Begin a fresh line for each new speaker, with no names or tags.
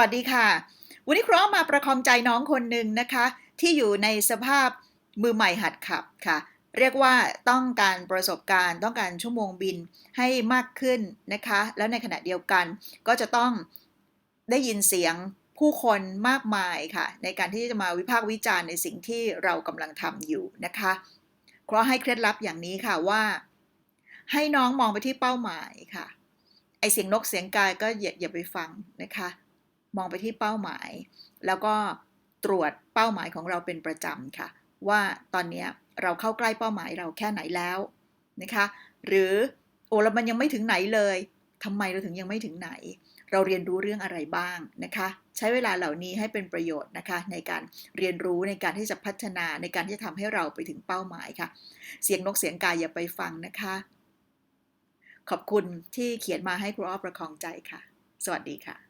วัสดีค่ะ วันนี้ครูอ้อมมาประคองใจน้องคนหนึ่งนะคะ ที่อยู่ในสภาพมือใหม่หัดขับค่ะ เรียกว่าต้องการประสบการณ์ต้องการชั่วโมงบินให้มากขึ้นนะคะ แล้วในขณะเดียวกันก็จะต้องได้ยินเสียงผู้คนมากมายค่ะ ในการที่จะมาวิพากษ์วิจารณ์ในสิ่งที่เรากำลังทำอยู่นะคะเพราะให้เคล็ดลับอย่างนี้ค่ะว่า ให้น้องมองไปที่เป้าหมายค่ะไอเสียงนกเสียงกายก็อย่าอย่าไปฟังนะคะ มองไปที่เป้าหมาย แล้วก็ตรวจเป้าหมายของเราเป็นประจำค่ะ ว่าตอนนี้เราเข้าใกล้เป้าหมายเราแค่ไหนแล้วนะคะ หรือโอ้แล้วมันยังไม่ถึงไหนเลยทำไมเราถึงยังไม่ถึงไหน เราเรียนรู้เรื่องอะไรบ้างนะคะ ใช้เวลาเหล่านี้ให้เป็นประโยชน์นะคะ ในการเรียนรู้ในการที่จะพัฒนาในการที่จะทำให้เราไปถึงเป้าหมายค่ะ เสียงนกเสียงกายอย่าไปฟังนะคะ ขอบคุณที่เขียนมาให้ครูอ้อประคองใจค่ะ สวัสดีค่ะ